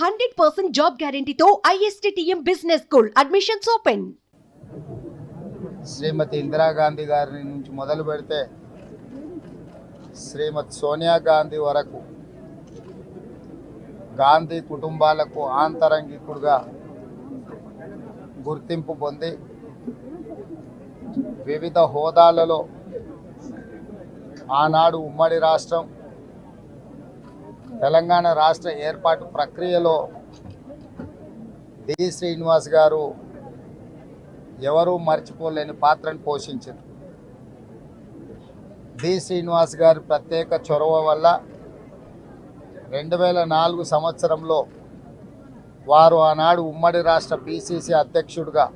Hundred percent job గ్యారంటీతో ISTM business school. Admissions open Shrimati Indira Gandhi గారి నుంచి మొదలు పెడితే శ్రీమతి సోనియా గాంధీ వరకు గాంధీ కుటుంబాలకు ఆంతరంగికుడుగా గుర్తింపు పొంది వివిధ హోదాలలో ఆనాడు ఉమ్మడి రాష్ట్రం తెలంగాణ రాష్ట్ర ఏర్పాటు ప్రక్రియలో డి శ్రీనివాస్ గారు ఎవరూ మర్చిపోలేని పాత్రను పోషించారు. డి శ్రీనివాస్ గారి ప్రత్యేక చొరవ వల్ల రెండు వేల నాలుగు సంవత్సరంలో వారు ఆనాడు ఉమ్మడి రాష్ట్ర పిసిసి అధ్యక్షుడిగా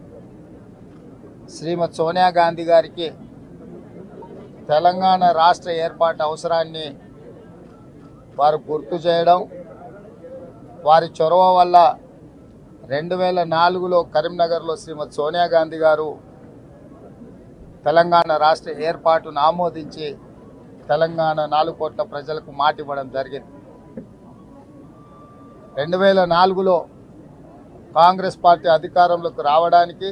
శ్రీమతి సోనియా గాంధీ గారికి తెలంగాణ రాష్ట్ర ఏర్పాటు అవసరాన్ని వారు గుర్తు చేయడం వారి చొరవ వల్ల రెండు వేల నాలుగులో కరీంనగర్లో శ్రీమతి సోనియా గాంధీ గారు తెలంగాణ రాష్ట్ర ఏర్పాటును ఆమోదించి తెలంగాణ నాలుగు కోట్ల ప్రజలకు మాట ఇవ్వడం జరిగింది. రెండు వేల నాలుగులో కాంగ్రెస్ పార్టీ అధికారంలోకి రావడానికి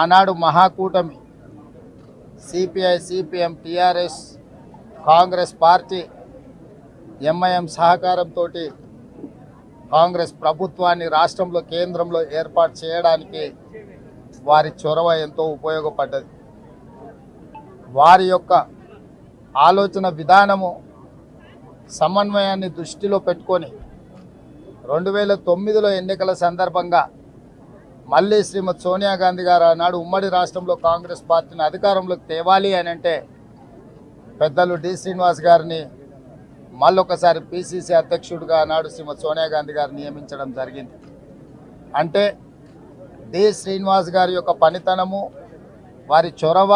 ఆనాడు మహాకూటమి CPI CPM TRS Congress party MIM సహకారంతో కాంగ్రెస్ ప్రభుత్వాన్ని రాష్ట్రంలో కేంద్రంలో ఏర్పాటు చేయడానికి వారి చొరవ ఎంతో ఉపయోగపడ్డది. వారి యొక్క ఆలోచన విధానము సమన్వయాన్ని దృష్టిలో పెట్టుకొని రెండు వేల తొమ్మిదిలో ఎన్నికల సందర్భంగా మళ్ళీ శ్రీమతి సోనియా గాంధీ గారు ఆనాడు ఉమ్మడి రాష్ట్రంలో కాంగ్రెస్ పార్టీని అధికారంలోకి తేవాలి అని అంటే పెద్దలు డి శ్రీనివాస్ గారిని మళ్ళొకసారి పిసిసి అధ్యక్షుడిగా ఆనాడు శ్రీమతి సోనియా గాంధీ గారు నియమించడం జరిగింది. అంటే డి శ్రీనివాస్ గారి యొక్క పనితనము వారి చొరవ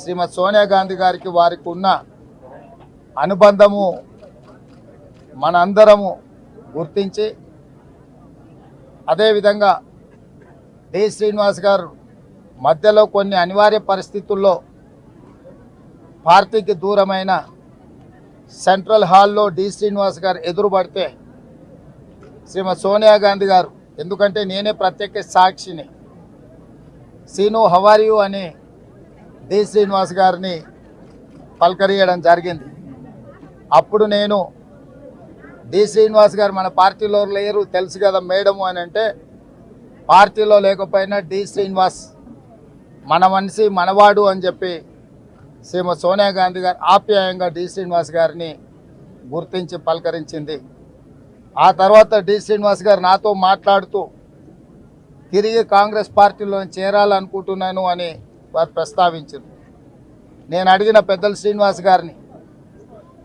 శ్రీమతి సోనియా గాంధీ గారికి వారికి ఉన్న అనుబంధము మనందరము గుర్తించి అదేవిధంగా డి శ్రీనివాస్ గారు మధ్యలో కొన్ని అనివార్య పరిస్థితుల్లో పార్టీకి దూరమైన సెంట్రల్ హాల్లో డి శ్రీనివాస్ గారు ఎదురుపడితే శ్రీమతి సోనియా గాంధీ గారు. ఎందుకంటే నేనే ప్రత్యేక సాక్షిని. సీను హవారియు అని డి శ్రీనివాస్ గారిని పలకరియడం జరిగింది. అప్పుడు నేను డి శ్రీనివాస్ గారు మన పార్టీలో లేరు తెలుసు కదా మేడము అని అంటే పార్టీలో లేకపోయినా డి శ్రీనివాస్ మన మనిషి మనవాడు అని చెప్పి సీమ సోనియా గాంధీ గారు ఆప్యాయంగా డి. శ్రీనివాస్ గారిని గుర్తించి పలకరించింది. ఆ తర్వాత డి. శ్రీనివాస్ గారు నాతో మాట్లాడుతూ తిరిగి కాంగ్రెస్ పార్టీలో చేరాలనుకుంటున్నాను అని వారు ప్రస్తావించారు. నేను అడిగిన పెద్దలు శ్రీనివాస్ గారిని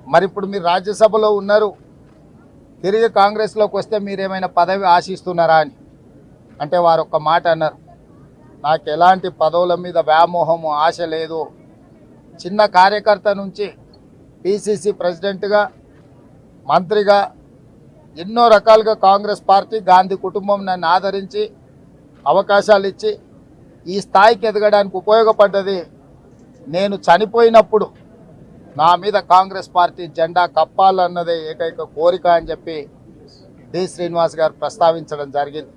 మరి ఇప్పుడు మీరు రాజ్యసభలో ఉన్నారు తిరిగి కాంగ్రెస్లోకి వస్తే మీరేమైనా పదవి ఆశిస్తున్నారా అని. అంటే వారు ఒక మాట అన్నారు. నాకు ఎలాంటి పదవుల మీద వ్యామోహము ఆశ లేదు. చిన్న కార్యకర్త నుంచి పిసిసి ప్రెసిడెంట్గా మంత్రిగా ఎన్నో రకాలుగా కాంగ్రెస్ పార్టీ గాంధీ కుటుంబం నన్ను ఆదరించి అవకాశాలు ఇచ్చి ఈ స్థాయికి ఎదగడానికి ఉపయోగపడ్డది. నేను చనిపోయినప్పుడు నా మీద కాంగ్రెస్ పార్టీ జెండా కప్పాలన్నదే ఏకైక కోరిక అని చెప్పి డి శ్రీనివాస్ గారు ప్రస్తావించడం జరిగింది.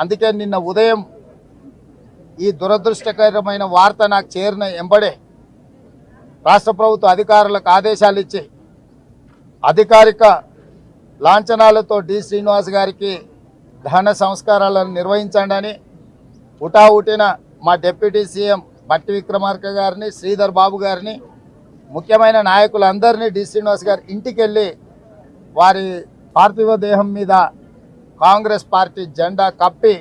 అందుకే నిన్న ఉదయం ఈ దురదృష్టకరమైన వార్త నాకు చేరిన ఎంబడే రాష్ట్ర ప్రభుత్వ అధికారులకు ఆదేశాలు ఇచ్చి అధికారిక లాంఛనాలతో డి శ్రీనివాస్ గారికి దహన సంస్కారాలను నిర్వహించండి అని ఉటావుటిన మా డిప్యూటీ సీఎం బట్టి విక్రమార్క గారిని శ్రీధర్ బాబు గారిని ముఖ్యమైన నాయకులందరినీ డి శ్రీనివాస్ గారి ఇంటికి వెళ్ళి వారి పార్థివ దేహం మీద కాంగ్రెస్ పార్టీ జెండా కప్పి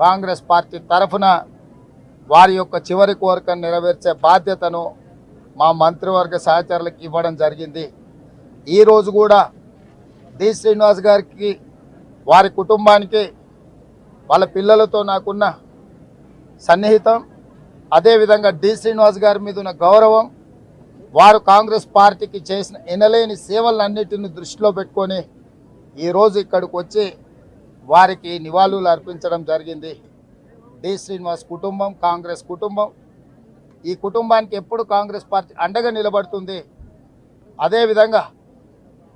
కాంగ్రెస్ పార్టీ తరఫున వారి యొక్క చివరి కోరికను నెరవేర్చే బాధ్యతను మా మంత్రివర్గ సహచరులకు ఇవ్వడం జరిగింది. ఈరోజు కూడా డి. శ్రీనివాస్ గారికి వారి కుటుంబానికి వాళ్ళ పిల్లలతో నాకున్న సన్నిహితం అదేవిధంగా డి. శ్రీనివాస్ గారి మీద ఉన్న గౌరవం వారు కాంగ్రెస్ పార్టీకి చేసిన ఎనలేని సేవలన్నిటిని దృష్టిలో పెట్టుకొని ఈరోజు ఇక్కడికి వచ్చి వారికి నివాళులు అర్పించడం జరిగింది. డి. శ్రీనివాస్ కుటుంబం కాంగ్రెస్ కుటుంబం ఈ కుటుంబానికి ఎప్పుడు కాంగ్రెస్ పార్టీ అండగా నిలబడుతుంది? అదేవిధంగా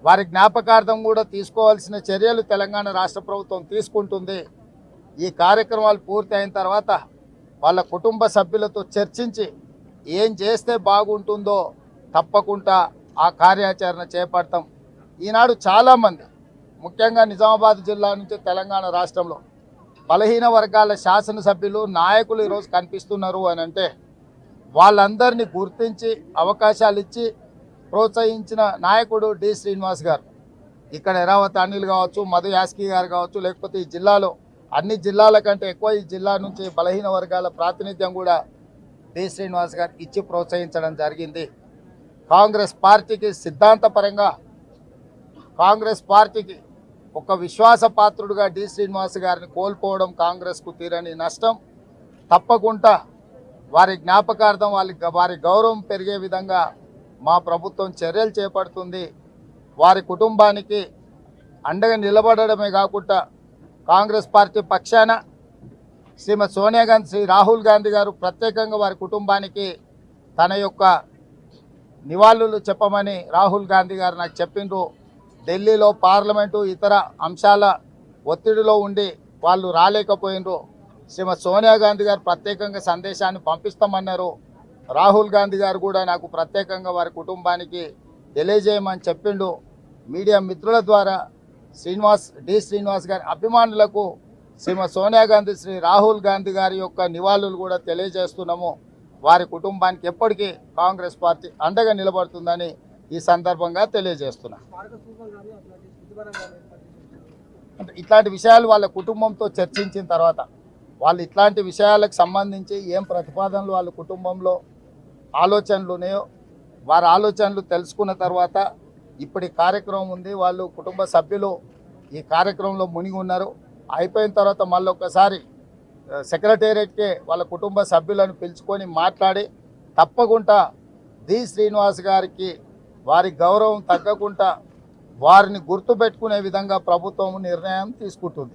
వారి జ్ఞాపకార్థం కూడా తీసుకోవాల్సిన చర్యలు తెలంగాణ రాష్ట్ర ప్రభుత్వం తీసుకుంటుంది. ఈ కార్యక్రమాలు పూర్తి అయిన తర్వాత వాళ్ళ కుటుంబ సభ్యులతో చర్చించి ఏం చేస్తే బాగుంటుందో తప్పకుండా ఆ కార్యాచరణ చేపడతాం. ఈనాడు చాలామంది ముఖ్యంగా నిజామాబాద్ జిల్లా నుంచి తెలంగాణ రాష్ట్రంలో బలహీన వర్గాల శాసనసభ్యులు నాయకులు ఈరోజు కనిపిస్తున్నారు అని అంటే వాళ్ళందరినీ గుర్తించి అవకాశాలు ఇచ్చి ప్రోత్సహించిన నాయకుడు డి శ్రీనివాస్ గారు. ఇక్కడ ఎరావత్ అనిల్ కావచ్చు మధు యాస్కి గారు కావచ్చు లేకపోతే ఈ జిల్లాలో అన్ని జిల్లాల కంటే ఎక్కువ ఈ జిల్లా నుంచి బలహీన వర్గాల ప్రాతినిధ్యం కూడా డి శ్రీనివాస్ గారు ఇచ్చి ప్రోత్సహించడం జరిగింది. కాంగ్రెస్ పార్టీకి సిద్ధాంతపరంగా కాంగ్రెస్ పార్టీకి ఒక విశ్వాసపాత్రుడుగా డి శ్రీనివాస్ గారిని కోల్పోవడం కాంగ్రెస్కు తీరని నష్టం. తప్పకుండా వారి జ్ఞాపకార్థం వాళ్ళ వారి గౌరవం పెరిగే విధంగా మా ప్రభుత్వం చర్యలు చేపడుతుంది. వారి కుటుంబానికి అండగా నిలబడడమే కాకుండా కాంగ్రెస్ పార్టీ పక్షాన శ్రీమతి సోనియా గాంధీ శ్రీ రాహుల్ గాంధీ గారు ప్రత్యేకంగా వారి కుటుంబానికి తన యొక్క నివాళులు చెప్పమని రాహుల్ గాంధీ గారు నాకు చెప్పిండ్రు. ఢిల్లీలో పార్లమెంటు ఇతర అంశాల ఒత్తిడిలో ఉండి వాళ్ళు రాలేకపోయినరు శ్రీమతి సోనియా గాంధీ గారు ప్రత్యేకంగా సందేశాన్ని పంపిస్తామన్నారు. రాహుల్ గాంధీ గారు కూడా నాకు ప్రత్యేకంగా వారి కుటుంబానికి తెలియజేయమని చెప్పిండు. మీడియా మిత్రుల ద్వారా శ్రీనివాస్ డి శ్రీనివాస్ గారి అభిమానులకు శ్రీమతి సోనియా గాంధీ శ్రీ రాహుల్ గాంధీ గారి యొక్క నివాళులు కూడా తెలియజేస్తున్నాము. వారి కుటుంబానికి ఎప్పటికీ కాంగ్రెస్ పార్టీ అండగా నిలబడుతుందని ఈ సందర్భంగా తెలియజేస్తున్నా. అంటే ఇట్లాంటి విషయాలు వాళ్ళ కుటుంబంతో చర్చించిన తర్వాత వాళ్ళు ఇట్లాంటి విషయాలకు సంబంధించి ఏం ప్రతిపాదనలు వాళ్ళ కుటుంబంలో ఆలోచనలు ఉన్నాయో వారి ఆలోచనలు తెలుసుకున్న తర్వాత ఇప్పటి కార్యక్రమం ఉంది. వాళ్ళు కుటుంబ సభ్యులు ఈ కార్యక్రమంలో మునిగి ఉన్నారు. అయిపోయిన తర్వాత మళ్ళీ ఒకసారి సెక్రటేరియట్కే వాళ్ళ కుటుంబ సభ్యులను పిలుచుకొని మాట్లాడి తప్పకుండా డి. శ్రీనివాస్ గారికి వారి గౌరవం తగ్గకుండా వారిని గుర్తుపెట్టుకునే విధంగా ప్రభుత్వం నిర్ణయం తీసుకుంటుంది.